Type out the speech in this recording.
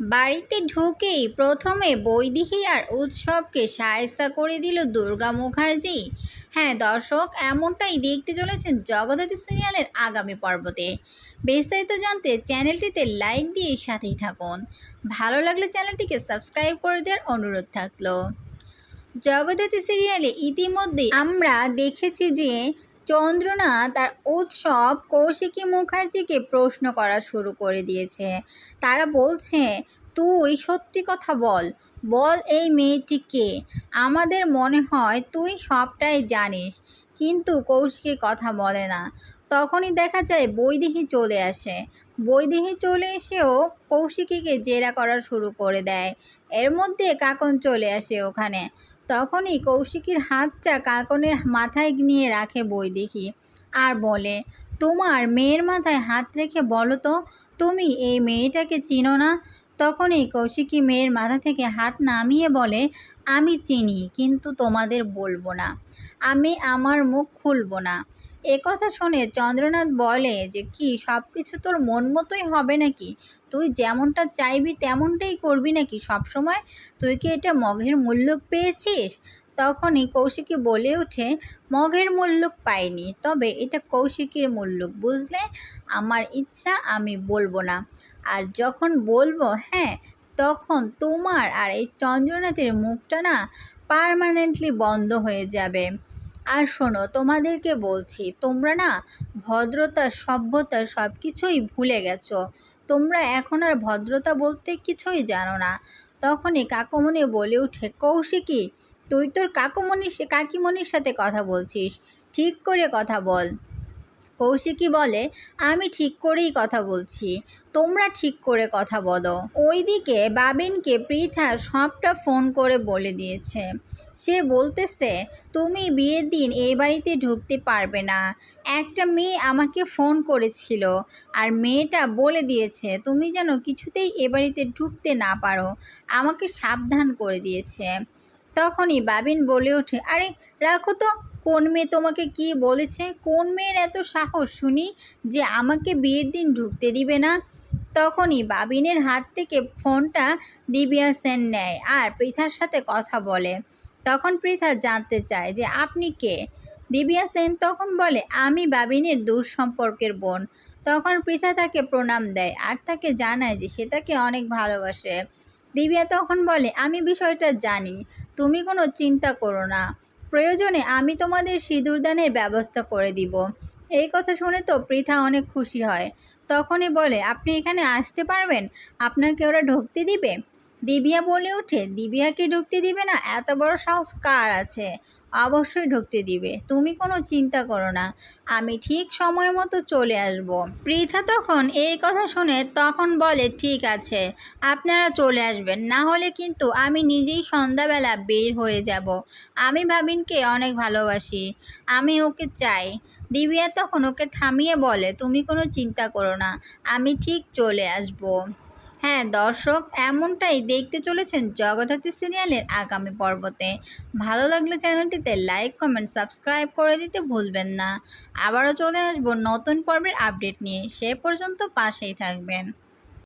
বাড়িতে ঢুকেই প্রথমে বৈদিহী আর উৎসবকে সায়স্তা করে দিল দুর্গা মুখার্জি। হ্যাঁ দর্শক, এমনটাই দেখতে চলেছেন জগদ্ধাত্রী সিরিয়ালের আগামী পর্বতে। বিস্তারিত জানতে চ্যানেলটিতে লাইক দিয়ে সাথেই থাকুন। ভালো লাগলে চ্যানেলটিকে সাবস্ক্রাইব করে দেওয়ার অনুরোধ থাকল। জগদ্ধাত্রী সিরিয়ালে ইতিমধ্যে আমরা দেখেছি যে চন্দ্রনা তার উৎসব কৌশিকী মুখার্জিকে প্রশ্ন করা শুরু করে দিয়েছে। তারা বলছে, তুই সত্যি কথা বল। বল এই মেয়েটিকে আমাদের মনে হয় তুই সবটাই জানিস। কিন্তু কৌশিকী কথা বলে না। তখনই দেখা যায় বৈদেহী চলে আসে। বৈদেহী চলে এসেও কৌশিকীকে জেরা করা শুরু করে দেয়। এর মধ্যে কাকন চলে আসে ওখানে। তখনই কৌশিকীর হাতটা কাকনের মাথায় নিয়ে রাখে বই দেখি আর বলে, তোমার মেয়ের মাথায় হাত রেখে বলো তো, তুমি এই মেয়েটাকে চিনো না? তখনই কৌশিকী মেয়ের মাথা থেকে হাত নামিয়ে বলে, আমি চিনি, কিন্তু তোমাদের বলব না। আমি আমার মুখ খুলবো না। এ কথা শুনে চন্দ্রনাথ বলে যে, কি সব কিছু তোর মন মতোই হবে নাকি? তুই যেমনটা চাইবি তেমনটাই করবি নাকি সবসময়? তুই কি এটা মগের মূল্যক পেয়েছিস? তখনই কৌশিকী বলে ওঠে, মগের মূল্যক পাইনি, তবে এটা কৌশিকীর মূল্যক বুঝলে? আমার ইচ্ছা আমি বলব না। আর যখন বলব হ্যাঁ তখন তোমার আর এই চন্দ্রনাথের মুখটা না পারমানেন্টলি বন্ধ হয়ে যাবে। আর শোনো, তোমাদেরকে বলছি, তোমরা না ভদ্রতা, সভ্যতা সব কিছুই ভুলে গেছো। তোমরা এখন আর ভদ্রতা বলতে কিছুই জানো না। তখনই কাকুমণি বলে উঠে কৌশিকী, তুই তোর কাকুমণি কাকিমণির সাথে কথা বলছিস। ঠিক করে কথা বল। কৌশিকী বলে, আমি ঠিক করেই কথা বলছি। তোমরা ঠিক করে কথা বলো। ওইদিকে বাবিনকে পৃথা সবটা ফোন করে বলে দিয়েছে। সে বলতেছে, তুমি বিয়ের দিন এই বাড়িতে ঢুকতে পারবে না। একটা মেয়ে আমাকে ফোন করেছিল আর মেয়েটা বলে দিয়েছে, তুমি যেন কিছুতেই এ বাড়িতে ঢুকতে না পারো। আমাকে সাবধান করে দিয়েছে। তখনই বাবিন বলে ওঠে, আরে, রাখো তো। কোন মেয়ে তোমাকে কি বলেছে? কোন মেয়ের এত সাহস? শুনি যে আমাকে বিয়ের দিন ঢুকতে দিবে না। তখনই বাবিনের হাত থেকে ফোনটা দিবিয়া সেন নেয় আর পৃথার সাথে কথা বলে। তখন পৃথা জানতে চায় যে আপনি কে? দিবিয়া সেন তখন বলে, আমি বাবিনের দূর সম্পর্কের বোন। তখন পৃথা তাকে প্রণাম দেয় আর তাকে জানায় যে সে তাকে অনেক ভালোবাসে। দিবিয়া তখন বলে, আমি বিষয়টা জানি। তুমি কোনো চিন্তা করো না। প্রয়োজনে আমি তোমাদের সিঁদুরদানের ব্যবস্থা করে দিব। এই কথা শুনে তো পৃথা অনেক খুশি হয়। তখনই বলে, আপনি এখানে আসতে পারবেন? আপনাকে ওরা ঢুকতে দিবে? দিবিয়া বলে ওঠে দিবিয়াকে ঢুকতে দিবে না? এত বড় সাহস কার আছে? অবশ্যই ঢুকতে দিবে। তুমি কোনো চিন্তা করো না। আমি ঠিক সময় মতো চলে আসব। পৃথা তখন এই কথা শুনে তখন বলে, ঠিক আছে, আপনারা চলে আসবেন। না হলে কিন্তু আমি নিজেই সন্ধ্যাবেলা বের হয়ে যাব। আমি ভাবিনকে অনেক ভালোবাসি। আমি ওকে চাই। দিবিয়া তখন ওকে থামিয়ে বলে, তুমি কোনো চিন্তা করো না। আমি ঠিক চলে আসব। হ্যাঁ দর্শক, এমনটাই দেখতে চলেছেন জগদ্ধাত্রী সিরিয়ালের আগামী পর্বতে। ভালো লাগলে চ্যানেলটিতে লাইক, কমেন্ট, সাবস্ক্রাইব করে দিতে ভুলবেন না। আবারও চলে আসব নতুন পর্বের আপডেট নিয়ে। সে পর্যন্ত পাশেই থাকবেন।